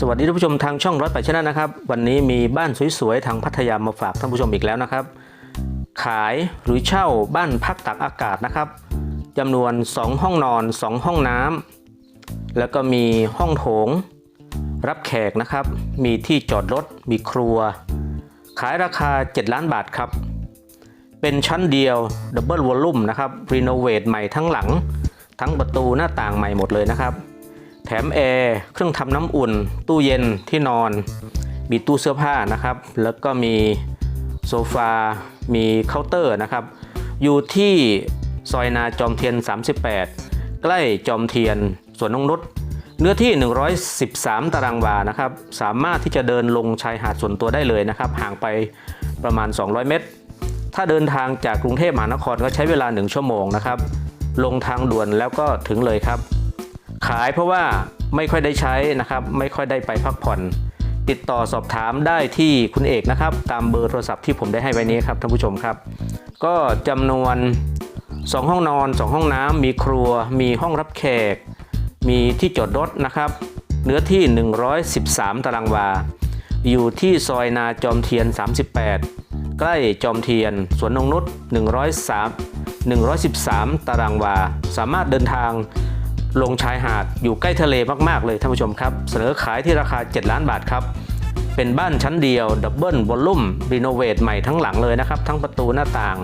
สวัสดีท่านผู้ชมทางช่องร้อยแปดชนะนะครับ วันนี้มีบ้านสวยๆทางพัทยามาฝากท่านผู้ชมอีกแล้วนะครับ ขายหรือเช่าบ้านพักตักอากาศนะครับจำนวน 2 ห้องนอน 2 ห้องน้ำแล้วก็มีห้องโถง รับแขกนะครับ มีที่จอดรถมีครัว ขายราคา 7 ล้านบาทครับ เป็นชั้นเดียวดับเบิลวอลลุ่มนะครับรีโนเวทใหม่ทั้งหลัง ทั้งประตูหน้าต่างใหม่หมดเลยนะครับ แถมแอร์เครื่องทำน้ำอุ่น ตู้เย็นที่นอน มีตู้เสื้อผ้านะครับ แล้วก็มีโซฟา มีเคาน์เตอร์นะครับ อยู่ที่ซอยนาจอมเทียน 38 ใกล้จอมเทียนสวนนงนุษเนื้อที่ 113 ตารางวานะครับ สามารถที่จะเดินลงชายหาดส่วนตัวได้เลยนะครับ ห่างไปประมาณ 200 เมตร ถ้าเดินทางจากกรุงเทพมหานครก็ใช้เวลา 1 ชั่วโมงนะครับ ลงทางด่วนแล้วก็ถึงเลยครับ ขายเพราะว่าไม่ค่อยได้ใช้นะครับ ไม่ค่อยได้ไปพักผ่อน ติดต่อสอบถามได้ที่คุณเอกนะครับ ตามเบอร์โทรศัพท์ที่ผมได้ให้ไว้นี้ครับท่านผู้ชมครับ ก็จำนวน 2 ห้องนอน 2 ห้องน้ำมีครัว มีห้องรับแขก มีที่จอดรถนะครับ เนื้อที่ 113 ตารางวา อยู่ที่ซอยนาจอมเทียน 38 ใกล้จอมเทียน สวนนงนุษ103 113 ตารางวา สามารถเดินทาง ลงชายหาดอยู่ใกล้ทะเลมากๆเลยท่านผู้ชมครับ เสนอขายที่ราคา 7 ล้านบาทครับ เป็นบ้านชั้นเดียวดับเบิลวอลลุ่มรีโนเวทใหม่ทั้งหลังเลยนะครับ ทั้งประตูหน้าต่าง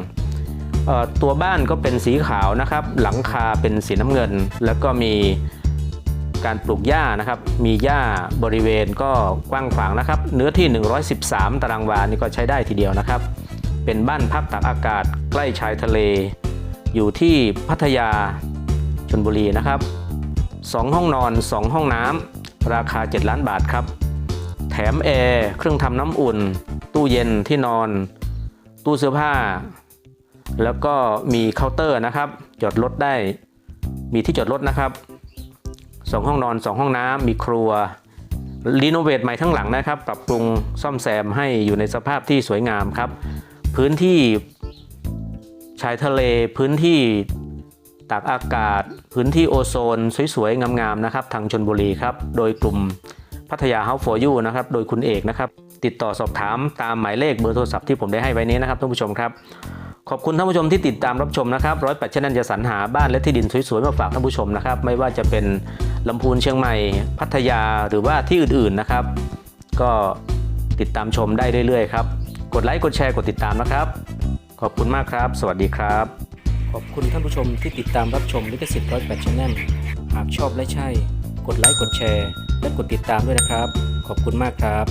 ตัวบ้านก็เป็นสีขาวนะครับ หลังคาเป็นสีน้ำเงิน แล้วก็มีการปลูกหญ้านะครับ มีหญ้าบริเวณก็กว้างขวางนะครับ เนื้อที่ 113 ตารางวานี่ก็ใช้ได้ทีเดียวนะครับ เป็นบ้านพักตากอากาศใกล้ชายทะเล อยู่ที่พัทยาชนบุรีนะครับ 2 ห้องนอน 2 ห้องน้ำราคา 7 ล้านบาทครับ แถมแอร์เครื่องทำน้ำอุ่น ตู้เย็นที่นอน ตู้เสื้อผ้า แล้วก็มีเคาน์เตอร์นะครับ จอดรถได้มีที่จอดรถนะครับ 2 ห้องนอน 2 ห้องน้ำมีครัวรีโนเวทใหม่ทั้งหลังนะครับ ปรับปรุงซ่อมแซมให้อยู่ในสภาพที่สวยงามครับ พื้นที่ชายทะเลพื้นที่ ตากอากาศ พื้นที่โอโซน สวยๆ งามๆ นะครับ ทางชนบุรีครับ โดยกลุ่มพัทยาเฮาฟอร์ยูนะครับ โดยคุณเอกนะครับ ติดต่อสอบถามตามหมายเลขเบอร์โทรศัพท์ที่ผมได้ให้ไว้นี้นะครับท่านผู้ชมครับ ขอบคุณท่านผู้ชมที่ติดตามรับชมนะครับร้อยแปดชนันจะสรรหาบ้านและที่ดินสวยๆ มาฝากท่านผู้ชมนะครับ ไม่ว่าจะเป็นลำพูนเชียงใหม่ พัทยาหรือว่าที่อื่นๆ นะครับ ก็ติดตามชมได้เรื่อยๆ ครับ กดไลค์ กดแชร์ กดติดตามนะครับ ขอบคุณมากครับ สวัสดีครับ ขอบคุณท่านผู้ชมที่ติดตามรับชมลิขสิทธิ์ร้อยแปดชแนลหากชอบและใช่ กดไลค์กดแชร์ และกดติดตามด้วยนะครับ ขอบคุณมากครับ